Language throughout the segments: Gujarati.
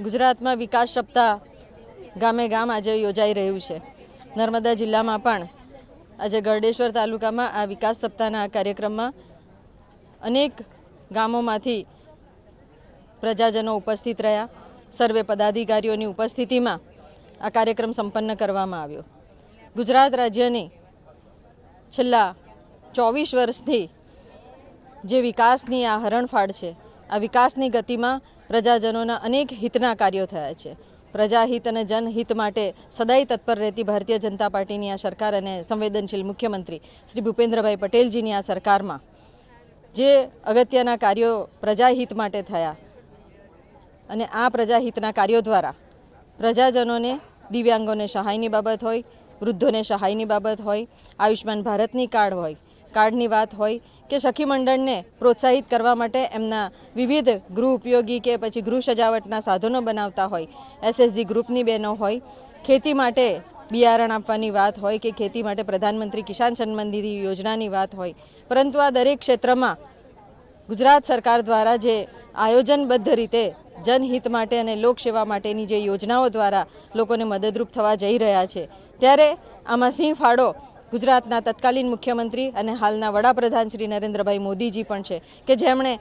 ગુજરાતમાં વિકાસ સપ્તાહ ગામે ગામ આજે યોજાઈ રહ્યું છે. નર્મદા જિલ્લામાં પણ આજે ગરડેશ્વર તાલુકામાં આ વિકાસ સપ્તાહના કાર્યક્રમમાં અનેક ગામોમાંથી પ્રજાજનો ઉપસ્થિત રહ્યા. સર્વે પદાધિકારીઓની ઉપસ્થિતિમાં આ કાર્યક્રમ સંપન્ન કરવામાં આવ્યો. ગુજરાત રાજ્યની છેલ્લા ચોવીસ વર્ષથી જે વિકાસની આ હરણફાળ છે આ વિકાસની ગતિમાં પ્રજાજનોના અનેક હિતના કાર્યો થયા છે. પ્રજાહિત અને જનહિત માટે સદાય તત્પર રહેતી ભારતીય જનતા પાર્ટીની આ સરકાર અને સંવેદનશીલ મુખ્યમંત્રી શ્રી ભૂપેન્દ્રભાઈ પટેલજીની આ સરકારમાં જે અગત્યના કાર્યો પ્રજાહિત માટે થયા અને આ પ્રજાહિતના કાર્યો દ્વારા પ્રજાજનોને દિવ્યાંગોને સહાયની બાબત હોય, વૃદ્ધોને સહાયની બાબત હોય આયુષ્માન ભારતની કાર્ડ હોય કાર્ડની વાત હોય કે સખી મંડળને પ્રોત્સાહિત કરવા માટે એમના વિવિધ ગૃહ ઉપયોગી કે પછી ગૃહ સજાવટના સાધનો બનાવતા હોય એસએસજી ગ્રુપની બહેનો હોય, ખેતી માટે બિયારણ આપવાની વાત હોય કે ખેતી માટે પ્રધાનમંત્રી કિસાન સન્માન નિધિ યોજનાની વાત હોય, પરંતુ આ દરેક ક્ષેત્રમાં ગુજરાત સરકાર દ્વારા જે આયોજનબદ્ધ રીતે જનહિત માટે અને લોકસેવા માટેની જે યોજનાઓ દ્વારા લોકોને મદદરૂપ થવા જઈ રહ્યા છે, ત્યારે આમાં સિંહ ફાળો ગુજરાતના તત્કાલીન મુખ્યમંત્રી અને હાલના વડાપ્રધાન શ્રી નરેન્દ્રભાઈ મોદીજી પણ છે કે જેમણે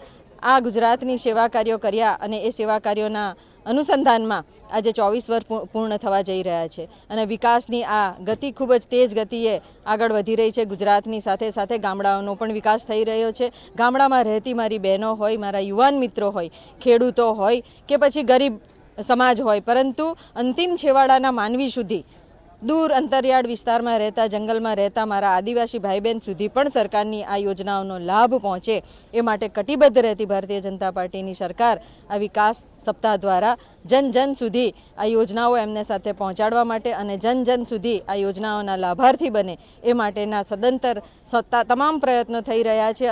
આ ગુજરાતની સેવા કાર્યો કર્યા અને એ સેવા કાર્યોના અનુસંધાનમાં આજે ચોવીસ વર્ષ પૂર્ણ થવા જઈ રહ્યા છે. અને વિકાસની આ ગતિ ખૂબ જ તેજ ગતિએ આગળ વધી રહી છે. ગુજરાતની સાથે સાથે ગામડાઓનો પણ વિકાસ થઈ રહ્યો છે. ગામડામાં રહેતી મારી બહેનો હોય, મારા યુવાન મિત્રો હોય, ખેડૂતો હોય કે પછી ગરીબ સમાજ હોય, પરંતુ અંતિમ છેવાડાના માનવી સુધી દૂર અંતરિયાળ વિસ્તારમાં રહેતા, જંગલમાં રહેતા મારા આદિવાસી ભાઈ બહેન સુધી પણ સરકારની આ યોજનાઓનો લાભ પહોંચે એ માટે કટિબદ્ધ રહેતી ભારતીય જનતા પાર્ટીની સરકાર આ વિકાસ સપ્તાહ દ્વારા જન જન સુધી આ યોજનાઓ એમને સાથે પહોંચાડવા માટે અને જન જન સુધી આ યોજનાઓના લાભાર્થી બને એ માટેના સદંતર તમામ પ્રયત્નો થઈ રહ્યા છે.